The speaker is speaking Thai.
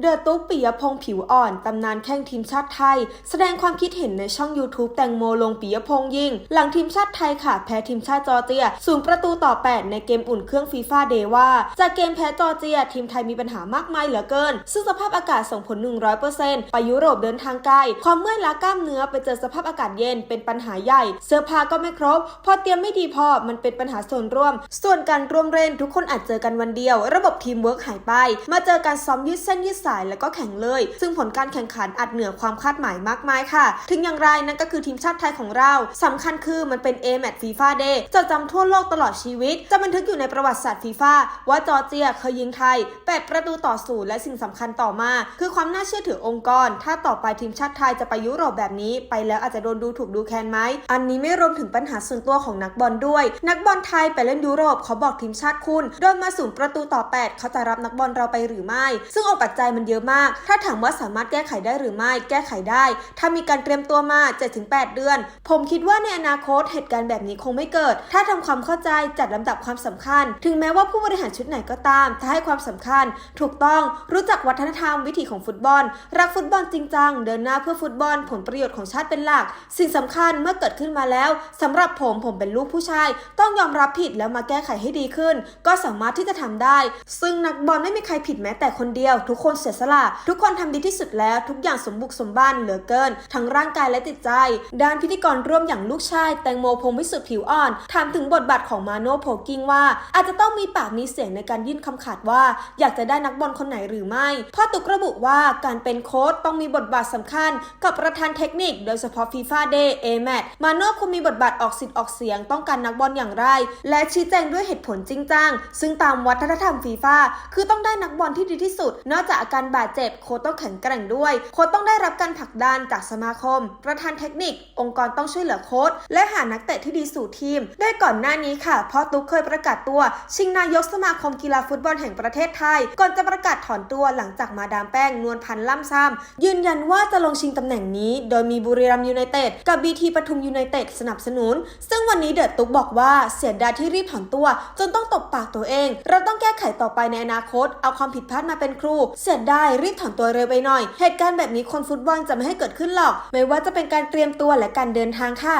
เดอะตุ๊กปิยพงษ์ผิวอ่อน ตำนานแข้งทีมชาติไทย แสดงความคิดเห็นในช่อง YouTube แตงโมลงปิยพงษ์ยิง หลังทีมชาติไทยค่ะ แพ้ทีมชาติจอร์เจียศูนย์ประตูต่อ 8 ในเกมอุ่นเครื่องฟีฟ่าเดว่า จากเกมแพ้จอร์เจีย ทีมไทยมีปัญหามากมายเหลือเกิน ซึ่งสภาพอากาศส่งผล 100%ไปยุโรปเดินทางไกลความเมื่อยล้ากล้ามเนื้อไปเจอสภาพอากาศเย็นเป็นปัญหาใหญ่ เสื้อผ้าก็ไม่ครบ พอเตรียมไม่ดีพอมันเป็นปัญหาส่วนร่วม ส่วนการร่วมเล่นทุกคนอาจเจอกันวันเดียว ระบบทีมเวิร์กหายไป มาเจอการซ้อมยืดเส้นยืดสายแล้วก็แข่งเลย ซึ่งผลการแข่งขันอาจเหนือความคาดหมายมากมายค่ะ ถึงอย่างไรนั่นก็คือทีมชาติไทยของเราสำคัญคือมันเป็น A แมตฟีฟ่าเดย์จดจำทั่วโลกตลอดชีวิต จะบันทึกอยู่ในประวัติศาสตร์ฟีฟ่าว่าจอร์เจียเคยยิงไทย8ประตูต่อศูนย์และสิ่งสำคัญต่อมา คือความน่าเชื่อถือองค์กร ถ้าต่อไปทีมชาติไทยจะไปยุโรปแบบนี้ ไปแล้วอาจจะโดนดูถูกดูแคลนไหมอันนี้ไม่รวมถึงปัญหาส่วนตัวของนักบอลด้วย นักบอลไทยไปเล่นยุโรปเขาบอกทีมชาติคุณโดนมาศูนย์ประตูต่อ 8 เขาจะรับนักบอลเราไปหรือไม่ ซึ่งองค์ปัจจัยมันเยอะมาก ถ้าถามว่าสามารถแก้ไขได้หรือไม่ แก้ไขได้ ถ้ามีการเตรียมตัวมา 7-8 เดือน ผมคิดว่าในอนาคตเหตุการณ์แบบนี้คงไม่เกิด ถ้าทำความเข้าใจจัดลำดับความสำคัญ ถึงแม้ว่าผู้บริหารชุดไหนก็ตาม ถ้าให้ความสำคัญ ถูกต้องรู้จักวัฒนธรรมวิถีของฟุตบอล รักฟุตบอลจริงจังเดินหน้าเพื่อฟุตบอล ผลประโยชน์ของชาติเป็นหลัก สิ่งสำคัญเมื่อเกิดขึ้นมาแล้วสำหรับผมผมเป็นลูกผู้ชาย ต้องยอมรับผิดแล้วมาแก้ไขให้ดีขึ้น ก็สามารถที่จะทำได้ ซึ่งนักบอลไม่มีใครผิดแม้แต่คนเดียว ทุกคนเสียสละ ทุกคนทำดีที่สุดแล้วทุกอย่างสมบุกสมบันเหลือเกิน ทั้งร่างกายและจิตใจ ด้านพิธีกรร่วมอย่างลูกชาย แตงโมพงษ์วิสุทธิ์ผิวอ่อน ถามถึงบทบาทของมาโนโพกิ้งว่า อาจจะต้องมีปากมีเสียงในการยื่นคำขาดว่า อยากจะได้นักบอลคนไหนหรือไม่พ่อตุกระบุว่าการเป็นโค้ชต้องมีบทบาทสำคัญ กับประธานเทคนิค โดยเฉพาะฟีฟ่าเดย์เอแมทมาโน่คงมีบทบาทออกสิทธิ์ออกเสียงต้องการนักบอลอย่างไร และชี้แจงด้วยเหตุผลจริงจังซึ่งตามวัฒนธรรมฟีฟ่าคือต้องได้นักบอลที่ดีที่สุด นอกจากอาการบาดเจ็บ โค้ชต้องแข็งแกร่งด้วย โค้ชต้องได้รับการผลักดันจากสมาคม ประธานเทคนิค องค์กรต้องช่วยเหลือโค้ชและหานักเตะที่ดีสู่ทีม ได้ก่อนหน้านี้ค่ะพ่อตุ๊กเคยประกาศตัว ชิงนายกสมาคมกีฬาฟุตบอลแห่งประเทศไทย ก่อนจะประกาศถอนตัวหลังจากมาดามแป้งนวลพันธ์ล่ำซ้ำยืนยันว่าจะลงชิงตำแหน่งนี้ โดยมีบุรีรัมย์ยูไนเต็ดกับบีทีปทุมยูไนเต็ดสนับสนุน ซึ่งวันนี้เดอะตุ๊กบอกว่าเสียดายที่รีบถอนตัว จนต้องตบปากตัวเอง เราต้องแก้ไขต่อไปในอนาคต เอาความผิดพลาดมาเป็นครู เสียดายรีบถอนตัวเร็วไปหน่อย เหตุการณ์แบบนี้คนฟุตบอลจะไม่ให้เกิดขึ้นหรอก ไม่ว่าจะเป็นการเตรียมตัวและการเดินทางค่ะ